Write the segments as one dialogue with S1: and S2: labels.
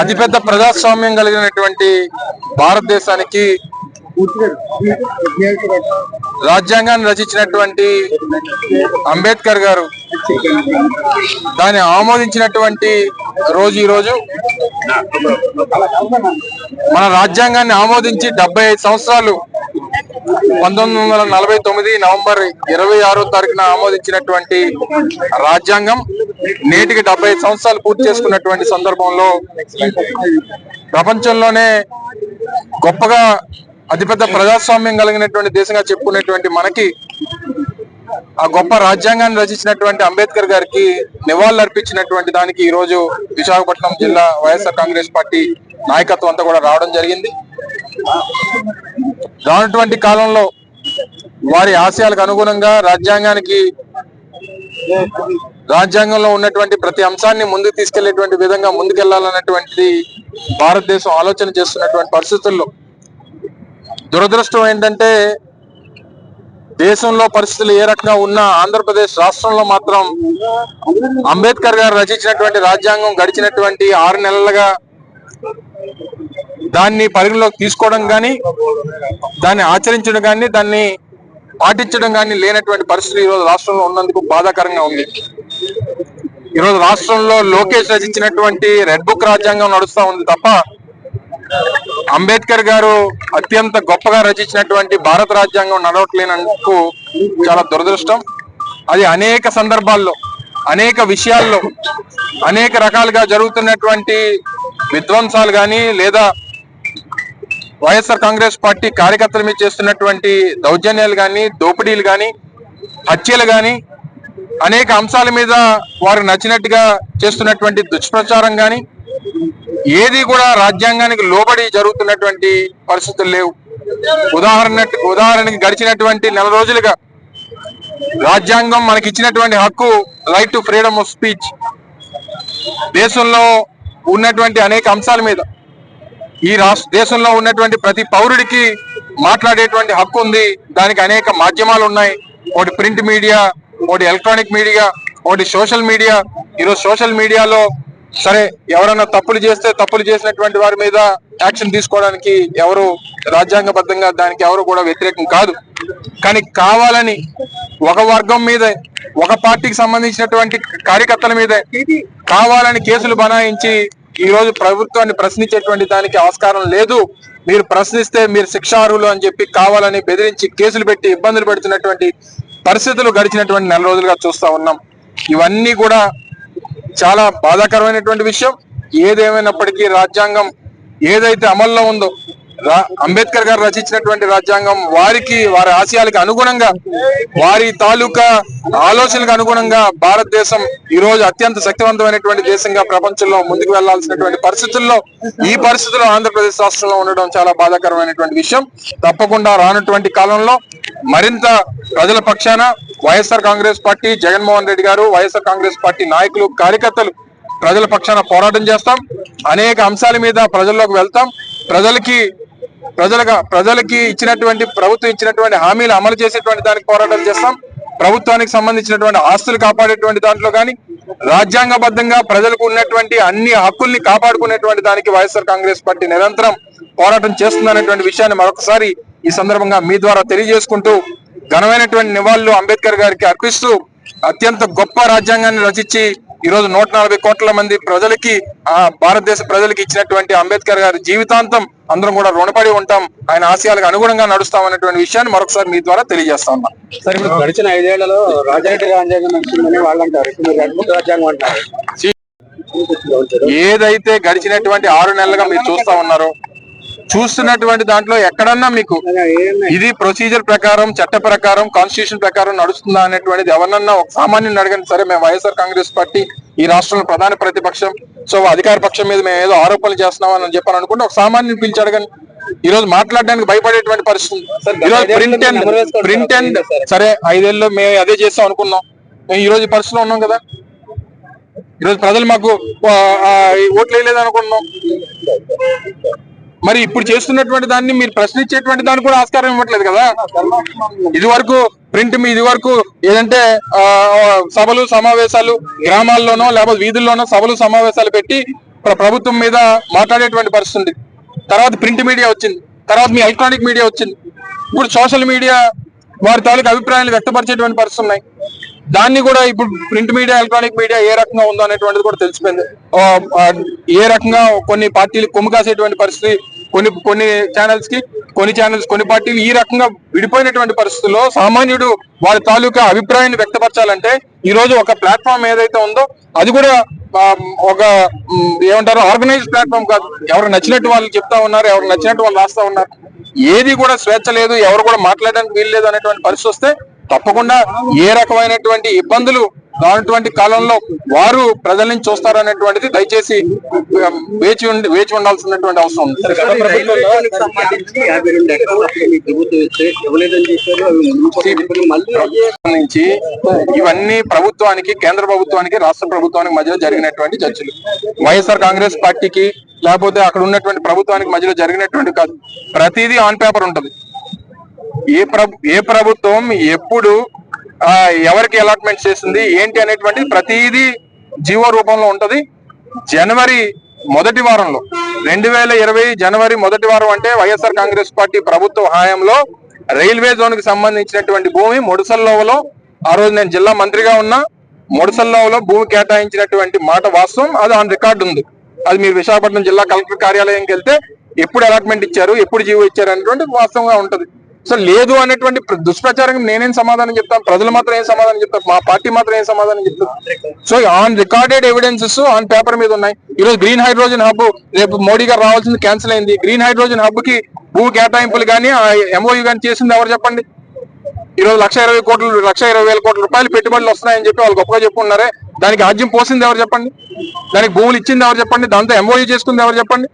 S1: అతిపెద్ద ప్రజాస్వామ్యం కలిగినటువంటి భారతదేశానికి రాజ్యాంగాన్ని రచించినటువంటి అంబేద్కర్ గారు దాన్ని ఆమోదించినటువంటి రోజు ఈరోజు మన రాజ్యాంగాన్ని ఆమోదించి డెబ్బై ఐదు సంవత్సరాలు పంతొమ్మిది వందల నలభై తొమ్మిది నవంబర్ ఇరవై ఆరో తారీఖున ఆమోదించినటువంటి రాజ్యాంగం నేటికి డెబ్బై సంవత్సరాలు పూర్తి చేసుకున్నటువంటి సందర్భంలో ప్రపంచంలోనే గొప్పగా అతిపెద్ద ప్రజాస్వామ్యం కలిగినటువంటి దేశంగా చెప్పుకునేటువంటి మనకి ఆ గొప్ప రాజ్యాంగాన్ని రచించినటువంటి అంబేద్కర్ గారికి నివాళులు అర్పించినటువంటి దానికి ఈ రోజు విశాఖపట్నం జిల్లా వైఎస్ఆర్ కాంగ్రెస్ పార్టీ నాయకత్వం అంతా కూడా రావడం జరిగింది. రానటువంటి కాలంలో వారి ఆశయాలకు అనుగుణంగా రాజ్యాంగానికి రాజ్యాంగంలో ఉన్నటువంటి ప్రతి అంశాన్ని ముందుకు తీసుకెళ్ళేటువంటి విధంగా ముందుకెళ్ళాలన్నటువంటి భారతదేశం ఆలోచన చేస్తున్నటువంటి పరిస్థితుల్లో. దురదృష్టం ఏంటంటే దేశంలో పరిస్థితులు ఏ రకంగా ఉన్నా ఆంధ్రప్రదేశ్ రాష్ట్రంలో మాత్రం అంబేద్కర్ గారు రచించినటువంటి రాజ్యాంగం గడిచినటువంటి ఆరు నెలలుగా దాన్ని పరిగణలోకి తీసుకోవడం కానీ దాన్ని ఆచరించడం కానీ దాన్ని పాటించడం కానీ లేనటువంటి పరిస్థితి ఈరోజు రాష్ట్రంలో ఉన్నందుకు బాధాకరంగా ఉంది. ఈరోజు రాష్ట్రంలో లోకేష్ రచించినటువంటి రెడ్ బుక్ రాజ్యాంగం నడుస్తూ ఉంది తప్ప అంబేద్కర్ గారు అత్యంత గొప్పగా రచించినటువంటి భారత రాజ్యాంగం నడవట్లేనందుకు చాలా దురదృష్టం. అది అనేక సందర్భాల్లో అనేక విషయాల్లో అనేక రకాలుగా జరుగుతున్నటువంటి విధ్వంసాలు కానీ లేదా వైఎస్ఆర్ కాంగ్రెస్ పార్టీ కార్యకర్తల మీద చేస్తున్నటువంటి దౌర్జన్యాలు కానీ దోపిడీలు కానీ హత్యలు కానీ అనేక అంశాల మీద వారు నచ్చినట్టుగా చేస్తున్నటువంటి దుష్ప్రచారం కానీ ఏది కూడా రాజ్యాంగానికి లోబడి జరుగుతున్నటువంటి పరిస్థితులు లేవు. ఉదాహరణ ఉదాహరణకి గడిచినటువంటి నెల రోజులుగా రాజ్యాంగం మనకి ఇచ్చినటువంటి హక్కు right to freedom of speech దేశంలో ఉన్నటువంటి అనేక అంశాల మీద ఈ రాష్ట్ర దేశంలో ఉన్నటువంటి ప్రతి పౌరుడికి మాట్లాడేటువంటి హక్కు ఉంది. దానికి అనేక మాధ్యమాలు ఉన్నాయి. ఒకటి ప్రింట్ మీడియా ఒకటి ఎలక్ట్రానిక్ మీడియా ఒకటి సోషల్ మీడియా. ఈరోజు సోషల్ మీడియాలో సరే ఎవరైనా తప్పులు చేస్తే తప్పులు చేసినటువంటి వారి మీద యాక్షన్ తీసుకోవడానికి ఎవరు రాజ్యాంగబద్ధంగా దానికి ఎవరు కూడా వ్యతిరేకం కాదు. కానీ కావాలని ఒక వర్గం మీద ఒక పార్టీకి సంబంధించినటువంటి కార్యకర్తల మీద కావాలని కేసులు బనాయించి ఈ రోజు ప్రభుత్వాన్ని ప్రశ్నించేటువంటి దానికి ఆస్కారం లేదు. మీరు ప్రశ్నిస్తే మీరు శిక్షార్హులు అని చెప్పి కావాలని బెదిరించి కేసులు పెట్టి ఇబ్బందులు పెడుతున్నటువంటి పరిస్థితులు గడిచినటువంటి నెల రోజులుగా చూస్తా ఉన్నాం. ఇవన్నీ కూడా చాలా బాధాకరమైనటువంటి విషయం. ఏదేమైనప్పటికీ రాజ్యాంగం ఏదైతే అమల్లో ఉందో అంబేద్కర్ గారు రచించినటువంటి రాజ్యాంగం వారికి వారి ఆశయాలకు అనుగుణంగా వారి తాలూకా ఆలోచనలకు అనుగుణంగా భారతదేశం ఈ రోజు అత్యంత శక్తివంతమైనటువంటి దేశంగా ప్రపంచంలో ముందుకు వెళ్ళాల్సినటువంటి పరిస్థితుల్లో ఈ పరిస్థితుల్లో ఆంధ్రప్రదేశ్ రాష్ట్రంలో ఉండడం చాలా బాధాకరమైనటువంటి విషయం. తప్పకుండా రానటువంటి కాలంలో మరింత ప్రజల పక్షాన YSR Congress party Jaganmohan Reddy garu YSR Congress party నాయకులు కార్యకర్తలు ప్రజల పక్షాన పోరాటం చేస్తాం. అనేక అంశాల మీద ప్రజల్లోకి వెళ్తాం. ప్రజలకి ప్రజలుగా ప్రజలకి ఇచ్చినటువంటి ప్రభుత్వం ఇచ్చినటువంటి హామీలు అమలు చేసేటువంటి దానికి పోరాటం చేస్తాం. ప్రభుత్వానికి సంబంధించినటువంటి ఆస్తులు కాపాడేటువంటి దాంట్లో కానీ రాజ్యాంగబద్ధంగా ప్రజలకు ఉన్నటువంటి అన్ని హక్కుల్ని కాపాడుకునేటువంటి దానికి వైఎస్ఆర్ కాంగ్రెస్ పార్టీ నిరంతరం పోరాటం చేస్తుందనేటువంటి విషయాన్ని మరొకసారి ఈ సందర్భంగా మీ ద్వారా తెలియజేసుకుంటూ ఘనమైనటువంటి నివాళులు అంబేద్కర్ గారికి అర్పిస్తూ అత్యంత గొప్ప రాజ్యాంగాన్ని రచించి ఈ రోజు నూట నలభై కోట్ల మంది ప్రజలకి ఆ భారతదేశ ప్రజలకి ఇచ్చినటువంటి అంబేద్కర్ గారి జీవితాంతం అందరం కూడా రుణపడి ఉంటాం. ఆయన ఆశయాలకు అనుగుణంగా నడుస్తాం అనేటువంటి విషయాన్ని మరొకసారి మీ ద్వారా తెలియజేస్తా ఉన్నా.
S2: సార్ ఇప్పుడు గడిచిన ఐదేళ్ళలో రాజారెడ్డి రాజ్యాంగం నచ్చిందని వాళ్ళు అంటారు ఇప్పుడు మీరు రెడ్ బుక్ రాజ్యాంగం అంటారు
S1: ఏదైతే గడిచినటువంటి ఆరు నెలలుగా మీరు చూస్తా ఉన్నారో చూస్తున్నటువంటి దాంట్లో ఎక్కడన్నా మీకు ఇది ప్రొసీజర్ ప్రకారం చట్ట ప్రకారం కాన్స్టిట్యూషన్ ప్రకారం నడుస్తుందా అనేటువంటిది ఎవరినన్నా ఒక సామాన్యుని అడగండి. సరే మేము వైఎస్ఆర్ కాంగ్రెస్ పార్టీ ఈ రాష్ట్రంలో ప్రధాన ప్రతిపక్షం సో అధికార పక్షం మీద మేము ఏదో ఆరోపణలు చేస్తున్నాం అని చెప్పని అనుకుంటే ఒక సామాన్యుని పిలిచి అడగండి. ఈ రోజు మాట్లాడడానికి భయపడేటువంటి పరిస్థితి ఉంది. ఈ రోజు ప్రింట్ అండ్ ప్రింట్ అండ్ సరే? ఐదేళ్ళు మేము అదే చేస్తాం అనుకున్నాం. మేము ఈ రోజు పరిస్థితిలో ఉన్నాం కదా. ఈ రోజు ప్రజలు మాకు ఓట్లు వేయలేదు అనుకున్నాం మరి ఇప్పుడు చేస్తున్నటువంటి దాన్ని మీరు ప్రశ్నించేటువంటి దానికి కూడా ఆస్కారం ఇవ్వట్లేదు కదా? ఇది వరకు ప్రింట్ మీ ఇది వరకు ఏదంటే సభలు సమావేశాలు గ్రామాల్లోనో లేకపోతే వీధుల్లోనో సభలు సమావేశాలు పెట్టి ప్రభుత్వం మీద మాట్లాడేటువంటి పరిస్థితి తర్వాత ప్రింట్ మీడియా వచ్చింది. తర్వాత మీ ఎలక్ట్రానిక్ మీడియా వచ్చింది. ఇప్పుడు సోషల్ మీడియా వారి తాలూకు అభిప్రాయాలు వ్యక్తపరిచేటువంటి పరిస్థితి ఉన్నాయి. దాన్ని కూడా ఇప్పుడు ప్రింట్ మీడియా ఎలక్ట్రానిక్ మీడియా ఏ రకంగా ఉందో అనేటువంటిది కూడా తెలిసిపోయింది. ఏ రకంగా కొన్ని పార్టీలు కొమ్ము కాసేటువంటి పరిస్థితి కొన్ని కొన్ని ఛానల్స్కి కొన్ని ఛానల్స్ కొన్ని పార్టీలు ఈ రకంగా విడిపోయినటువంటి పరిస్థితుల్లో సామాన్యుడు వారి తాలూకా అభిప్రాయాన్ని వ్యక్తపరచాలంటే ఈ రోజు ఒక ప్లాట్ఫామ్ ఏదైతే ఉందో అది కూడా ఒక ఏమంటారు ఆర్గనైజ్ ప్లాట్ఫామ్ కాదు. ఎవరు నచ్చినట్టు వాళ్ళు చెప్తా ఉన్నారు ఎవరు నచ్చినట్టు వాళ్ళు రాస్తా ఉన్నారు. ఏది కూడా స్వేచ్ఛ లేదు ఎవరు కూడా మాట్లాడడానికి వీలు లేదు అనేటువంటి పరిస్థితి వస్తే తప్పకుండా ఏ రకమైనటువంటి ఇబ్బందులు రానటువంటి కాలంలో వారు ప్రజల నుంచి చూస్తారు అనేటువంటిది దయచేసి వేచి ఉండి వేచి ఉండాల్సినటువంటి అవసరం ఉంది. నుంచి ఇవన్నీ ప్రభుత్వానికి కేంద్ర ప్రభుత్వానికి రాష్ట్ర ప్రభుత్వానికి మధ్యలో జరిగినటువంటి చర్చలు. వైఎస్ఆర్ కాంగ్రెస్ పార్టీకి లేకపోతే అక్కడ ఉన్నటువంటి ప్రభుత్వానికి మధ్యలో జరిగినటువంటి కాదు. ప్రతిదీ ఆన్ పేపర్ ఉంటది. ఏ ప్రభు ఏ ప్రభుత్వం ఎప్పుడు ఆ, ఎవరికి అలాట్మెంట్ చేసింది ఏంటి అనేటువంటి ప్రతిదీ జీవో రూపంలో ఉంటది. జనవరి మొదటి వారంలో రెండు వేల ఇరవై జనవరి మొదటి వారం అంటే వైఎస్ఆర్ కాంగ్రెస్ పార్టీ ప్రభుత్వ హయాంలో రైల్వే జోన్కి సంబంధించినటువంటి భూమి ముడసల్లోవలో ఆ రోజు నేను జిల్లా మంత్రిగా ఉన్నా ముడసల్లోవలో భూమి కేటాయించినటువంటి మాట వాస్తవం అది ఆన్ రికార్డు ఉంది. అది మీరు విశాఖపట్నం జిల్లా కలెక్టర్ కార్యాలయంకి వెళ్తే ఎప్పుడు అలాట్మెంట్ ఇచ్చారు ఎప్పుడు జీవో ఇచ్చారు అనేటువంటి వాస్తవంగా ఉంటది. సో లేదు అనేటువంటి దుష్ప్రచారం నేనేం సమాధానం చెప్తాను? ప్రజలు మాత్రం ఏం సమాధానం చెప్తారు? మా పార్టీ మాత్రం ఏం సమాధానం చెప్తారు? So on recorded evidences on paper మీద ఉన్నాయి. ఈ రోజు గ్రీన్ హైడ్రోజన్ హబ్ రేపు మోడీ గారు రావాల్సింది క్యాన్సిల్ అయింది. గ్రీన్ హైడ్రోజన్ హబ్కి భూ కేటాయింపులు కానీ ఎంఓయూ కానీ చేసింది ఎవరు చెప్పండి? ఈ రోజు లక్ష ఇరవై కోట్లు లక్ష ఇరవై వేల కోట్ల రూపాయలు పెట్టుబడులు వస్తున్నాయని చెప్పి వాళ్ళు గొప్పగా చెప్పుకున్నారే. దానికి ఆజ్యం పోసింది ఎవరు చెప్పండి? దానికి భూములు ఇచ్చింది ఎవరు చెప్పండి? దాంతో ఎంఓయూ చేసుకుంది ఎవరు చెప్పండి?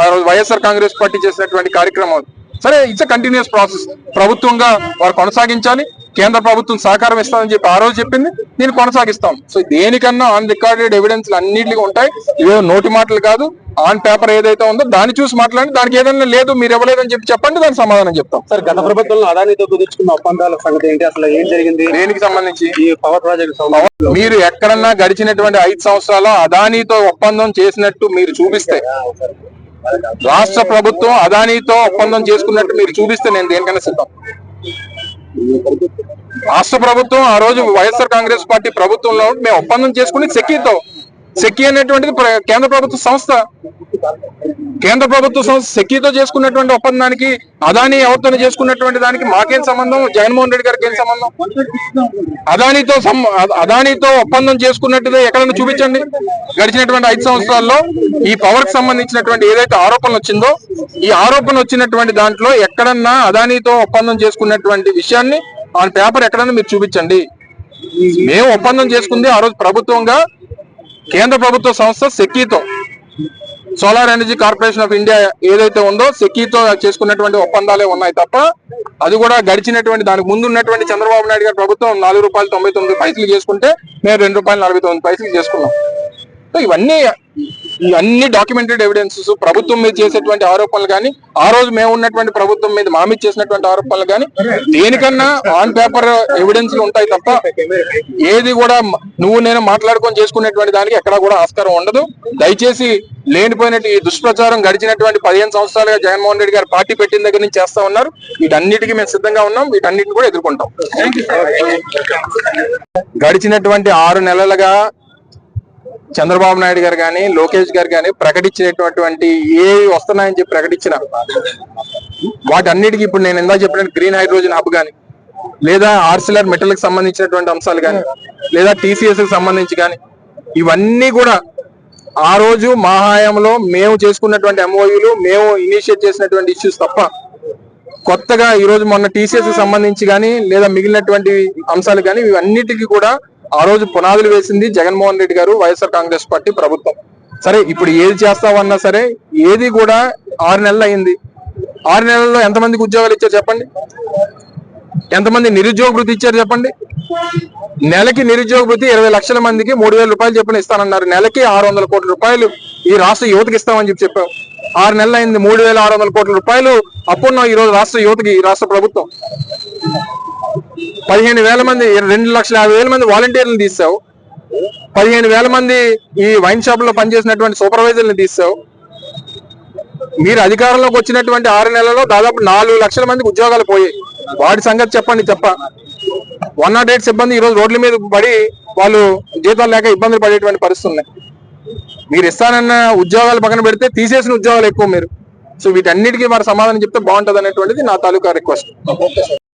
S1: ఆ రోజు వైఎస్ఆర్ కాంగ్రెస్ పార్టీ చేసినటువంటి కార్యక్రమం సరే ఇట్స్ కంటిన్యూస్ ప్రాసెస్ ప్రభుత్వంగా వారు కొనసాగించాలి కేంద్ర ప్రభుత్వం సహకారం ఇస్తామని చెప్పి ఆ రోజు చెప్పింది నేను కొనసాగిస్తాం. సో దేనికన్నా ఆన్ రికార్డెడ్ ఎవిడెన్స్ అన్నిటికీ ఉంటాయి. ఇవే నోటి మాటలు కాదు ఆన్ పేపర్ ఏదైతే ఉందో దాన్ని చూసి మాట్లాడి దానికి ఏదైనా లేదు మీరు ఇవ్వలేదని చెప్పి చెప్పండి దానికి సమాధానం చెప్తాం.
S2: సార్ గత ప్రభుత్వంలో అదానితో కుదుర్చుకున్న ఒప్పందాల సంగతి ఏంటి? అసలు ఏం జరిగింది?
S1: దేనికి సంబంధించి?
S2: ఈ పవర్ ప్రాజెక్ట్
S1: మీరు ఎక్కడన్నా గడిచినటువంటి ఐదు సంవత్సరాలు అదానీతో ఒప్పందం చేసినట్టు మీరు చూపిస్తే రాష్ట్ర ప్రభుత్వం అదానీతో ఒప్పందం చేసుకున్నట్టు మీరు చూపిస్తే నేను దేనికైనా సిద్ధం. రాష్ట్ర ప్రభుత్వం ఆ రోజు వైఎస్ఆర్ కాంగ్రెస్ పార్టీ ప్రభుత్వంలో మేము ఒప్పందం చేసుకుని సెకీతో సెకీ అనేటువంటిది కేంద్ర ప్రభుత్వ సంస్థ. కేంద్ర ప్రభుత్వ సంస్థ సెకీతో చేసుకున్నటువంటి ఒప్పందానికి అదానీ ఎవరితో చేసుకున్నటువంటి దానికి మాకేం సంబంధం? జగన్మోహన్ రెడ్డి గారికి ఏం సంబంధం? అదానితో అదానీతో అదానితో ఒప్పందం చేసుకున్నట్టుగా ఎక్కడైనా చూపించండి. గడిచినటువంటి ఐదు సంవత్సరాల్లో ఈ పవర్కి సంబంధించినటువంటి ఏదైతే ఆరోపణ వచ్చిందో ఈ ఆరోపణ వచ్చినటువంటి దాంట్లో ఎక్కడన్నా అదానితో ఒప్పందం చేసుకున్నటువంటి విషయాన్ని ఆ పేపర్ ఎక్కడన్నా మీరు చూపించండి. మేము ఒప్పందం చేసుకుంది ఆ రోజు ప్రభుత్వంగా కేంద్ర ప్రభుత్వ సంస్థ సెకీతో solar energy corporation of India ఏదైతే ఉందో సెకీతో చేసుకున్నటువంటి ఒప్పందాలే ఉన్నాయి తప్ప అది కూడా గడిచినటువంటి దానికి ముందు ఉన్నటువంటి చంద్రబాబు నాయుడు గారి ప్రభుత్వం నాలుగు రూపాయలు తొంభై తొమ్మిది పైసలు చేసుకుంటే మేము రెండు రూపాయలు నలభై తొమ్మిది పైసలు చేసుకున్నాం. ఇవన్నీ ఇవన్నీ డాక్యుమెంటెడ్ ఎవిడెన్సెస్ ప్రభుత్వం మీద చేసేటువంటి ఆరోపణలు కానీ ఆ రోజు మేము ఉన్నటువంటి ప్రభుత్వం మీద మా మీద చేసినటువంటి ఆరోపణలు కానీ దేనికన్నా ఆన్ పేపర్ ఎవిడెన్స్ ఉంటాయి తప్ప ఏది కూడా నువ్వు నేను మాట్లాడుకొని చేసుకునేటువంటి దానికి ఎక్కడా కూడా ఆస్కారం ఉండదు. దయచేసి లేనిపోయినట్టు ఈ దుష్ప్రచారం గడిచినటువంటి పదిహేను సంవత్సరాలుగా జగన్మోహన్ రెడ్డి గారు పార్టీ పెట్టిన దగ్గర నుంచి చేస్తా ఉన్నారు. వీటన్నిటికీ మేము సిద్ధంగా ఉన్నాం. వీటన్నిటిని కూడా ఎదుర్కొంటాం. గడిచినటువంటి ఆరు నెలలుగా చంద్రబాబు నాయుడు గారు కానీ లోకేష్ గారు కానీ ప్రకటించినటువంటి ఏ వస్తున్నాయని చెప్పి ప్రకటించిన వాటన్నిటికీ ఇప్పుడు నేను ఇందా చెప్పినట్టు గ్రీన్ హైడ్రోజన్ హబ్ కానీ లేదా ఆర్సిలర్ మెటల్కి సంబంధించినటువంటి అంశాలు కానీ లేదా టీసీఎస్కి సంబంధించి కానీ ఇవన్నీ కూడా ఆ రోజు మా హయాంలో మేము చేసుకున్నటువంటి ఎంఓయూలు మేము ఇనిషియేట్ చేసినటువంటి ఇష్యూస్ తప్ప కొత్తగా ఈరోజు మొన్న టీసీఎస్కి సంబంధించి కానీ లేదా మిగిలినటువంటి అంశాలు కానీ ఇవన్నిటికీ కూడా ఆ రోజు పునాదులు వేసింది జగన్మోహన్ రెడ్డి గారు వైఎస్ఆర్ కాంగ్రెస్ పార్టీ ప్రభుత్వం. సరే ఇప్పుడు ఏది చేస్తామన్నా సరే ఏది కూడా ఆరు నెలలు అయింది. ఆరు నెలల్లో ఎంతమందికి ఉద్యోగాలు ఇచ్చారు చెప్పండి? ఎంతమంది నిరుద్యోగ వృత్తి ఇచ్చారు చెప్పండి? నెలకి నిరుద్యోగ వృత్తి ఇరవై లక్షల మందికి మూడు వేల రూపాయలు చెప్పిన ఇస్తానన్నారు. నెలకి ఆరు వందల కోట్ల రూపాయలు ఈ రాష్ట్ర యువతకి ఇస్తామని చెప్పి చెప్పాం. ఆరు నెలలు అయింది మూడు వేల ఆరు వందల కోట్ల రూపాయలు అప్పున్నాం ఈ రోజు రాష్ట్ర యువతకి ఈ రాష్ట్ర ప్రభుత్వం. పదిహేను వేల మంది రెండు లక్షల యాభై వేల మంది వాలంటీర్లను తీసావు. పదిహేను వేల మంది ఈ వైన్ షాప్లో పనిచేసినటువంటి సూపర్వైజర్లను తీసావు. మీరు అధికారంలోకి వచ్చినటువంటి ఆరు నెలల్లో దాదాపు నాలుగు లక్షల మందికి ఉద్యోగాలు పోయాయి. వాటి సంగతి చెప్పండి చెప్ప. వన్ నాట్ ఎయిట్ సిబ్బంది ఈరోజు రోడ్ల మీద పడి వాళ్ళు జీతాలు లేక ఇబ్బందులు పడేటువంటి పరిస్థితి ఉన్నాయి. మీరు ఇస్తానన్న ఉద్యోగాలు పక్కన పెడితే తీసేసిన ఉద్యోగాలు ఎక్కువ మీరు. సో వీటన్నిటికీ మరి సమాధానం చెప్తే బాగుంటుంది అనేటువంటిది నా తాలూకా రిక్వెస్ట్.